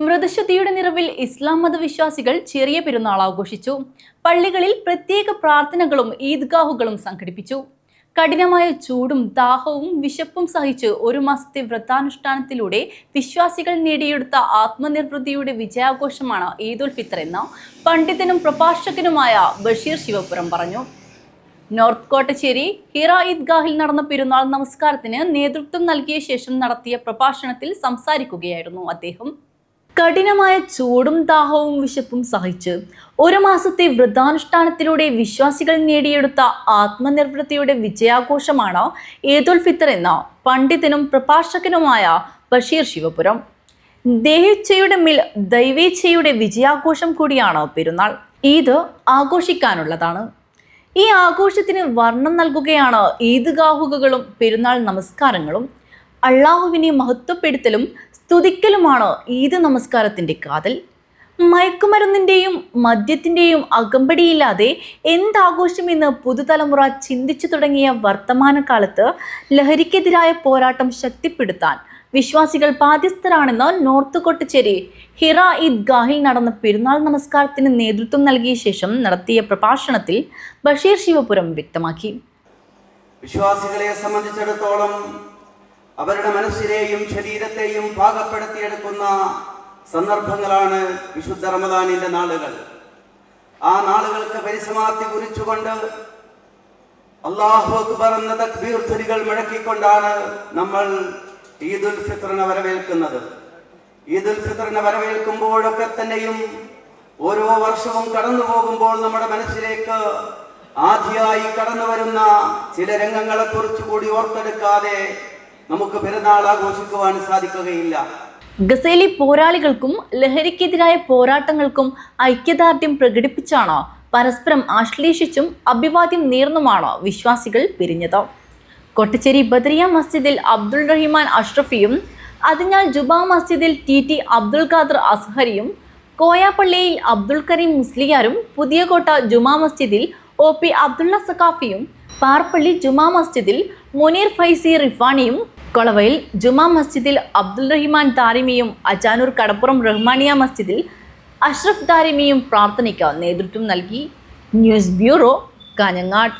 മൃതശുദ്ധിയുടെ നിറവിൽ ഇസ്ലാം മതവിശ്വാസികൾ ചെറിയ പെരുന്നാൾ ആഘോഷിച്ചു. പള്ളികളിൽ പ്രത്യേക പ്രാർത്ഥനകളും ഈദ്ഗാഹുകളും സംഘടിപ്പിച്ചു. കഠിനമായ ചൂടും ദാഹവും വിശപ്പും സഹിച്ച് ഒരു മാസത്തെ വ്രതാനുഷ്ഠാനത്തിലൂടെ വിശ്വാസികൾ നേടിയെടുത്ത ആത്മനിർവൃതിയുടെ വിജയാഘോഷമാണ് ഈദുൽ ഫിത്തർ എന്ന് പണ്ഡിതനും പ്രഭാഷകനുമായ ബഷീർ ശിവപുരം പറഞ്ഞു. നോർത്ത് കോട്ടച്ചേരി ഹിറ ഈദ്ഗാഹിൽ നടന്ന പെരുന്നാൾ നമസ്കാരത്തിന് നേതൃത്വം നൽകിയ ശേഷം നടത്തിയ പ്രഭാഷണത്തിൽ സംസാരിക്കുകയായിരുന്നു അദ്ദേഹം. കഠിനമായ ചൂടും ദാഹവും വിശപ്പും സഹിച്ച് ഒരു മാസത്തെ വ്രതാനുഷ്ഠാനത്തിലൂടെ വിശ്വാസികൾ നേടിയെടുത്ത ആത്മനിർവൃത്തിയുടെ വിജയാഘോഷമാണ് ഈദുൽ ഫിത്തർ എന്ന പണ്ഡിതനും പ്രഭാഷകനുമായ ബഷീർ ശിവപുരം. ദേഹിച്ചയുടെ മേൽ ദൈവേച്ഛയുടെ വിജയാഘോഷം കൂടിയാണ് പെരുന്നാൾ. ഈദ് ആഘോഷിക്കാനുള്ളതാണ്. ഈ ആഘോഷത്തിന് വർണം നൽകുകയാണ് ഈദ്ഗാഹുകളും പെരുന്നാൾ നമസ്കാരങ്ങളും. അള്ളാഹുവിനെ മഹത്വപ്പെടുത്തലും സ്തുതിക്കലുമാണ് ഈദ് നമസ്കാരത്തിന്റെ കാതൽ? മയക്കുമരുന്നിന്റെയും മദ്യത്തിന്റെയും അകമ്പടിയില്ലാതെ എന്താഘോഷമെന്ന് പുതുതലമുറ ചിന്തിച്ചു തുടങ്ങിയ വർത്തമാനകാലത്ത് ലഹരിക്കെതിരായ പോരാട്ടം ശക്തിപ്പെടുത്താൻ വിശ്വാസികൾ ബാധ്യസ്ഥരാണെന്ന് നോർത്ത് കൊട്ടിച്ചേരി ഹിറ ഈദ്ഗാഹിൽ നടന്ന പെരുന്നാൾ നമസ്കാരത്തിന് നേതൃത്വം നൽകിയ ശേഷം നടത്തിയ പ്രഭാഷണത്തിൽ ബഷീർ ശിവപുരം വ്യക്തമാക്കി. വിശ്വാസികളെ സംബന്ധിച്ചിടത്തോളം അവരുടെ മനസ്സിനെയും ശരീരത്തെയും പാകപ്പെടുത്തിയെടുക്കുന്ന സന്ദർഭങ്ങളാണ് വിശുദ്ധ റമദാനിന്റെ നാളുകൾ. ആ നാളുകൾക്ക് പരിസമാപ്തി കുറിച്ചുകൊണ്ട് അള്ളാഹു അക്ബർ എന്ന തക്ബീർ ധ്വനികൾ മുഴക്കിക്കൊണ്ടാണ് നമ്മൾ ഈദുൽ ഫിത്രനെ വരവേൽക്കുന്നത്. ഈദുൽ ഫിത്രനെ വരവേൽക്കുമ്പോഴൊക്കെ തന്നെയും ഓരോ വർഷവും കടന്നു പോകുമ്പോൾ നമ്മുടെ മനസ്സിലേക്ക് ആദ്യമായി കടന്നു വരുന്ന ചില രംഗങ്ങളെ കുറിച്ചുകൂടി ഓർത്തെടുക്കാതെ നമുക്ക് പെരുന്നാൾ ആഘോഷിക്കുവാൻ സാധിക്കുകയില്ല. ഗസേലി പോരാളികൾക്കും ലഹരിക്കെതിരായ പോരാട്ടങ്ങൾക്കും ഐക്യദാർഢ്യം പ്രകടിപ്പിച്ചാണ് പരസ്പരം ആശ്ലേഷിച്ചും അഭിവാദ്യം നേർന്നുമാണ് വിശ്വാസികൾ പിരിഞ്ഞത്. കൊട്ടച്ചേരി ബദറിയ മസ്ജിദിൽ അബ്ദുൾ റഹിമാൻ അഷ്റഫിയും അതിനാൽ ജുബാ മസ്ജിദിൽ ടി ടി അബ്ദുൾ ഖാദർ അസ്ഹരിയും കോയാപ്പള്ളിയിൽ അബ്ദുൾ കരീം മുസ്ലിയാരും പുതിയകോട്ട ജുമാ മസ്ജിദിൽ ഒ പി അബ്ദുള്ള സഖാഫിയും പാർപ്പള്ളി ജുമാ മസ്ജിദിൽ മുനീർ ഫൈസി റിഫാനിയും കൊളവയിൽ ജുമാ മസ്ജിദിൽ അബ്ദുൽ റഹിമാൻ താരിമിയും അജാനൂർ കടപ്പുറം റഹ്മാനിയ മസ്ജിദിൽ അഷ്റഫ് താരിമിയും പ്രാർത്ഥനയ്ക്ക് നേതൃത്വം നൽകി. News bureau Kanhangad.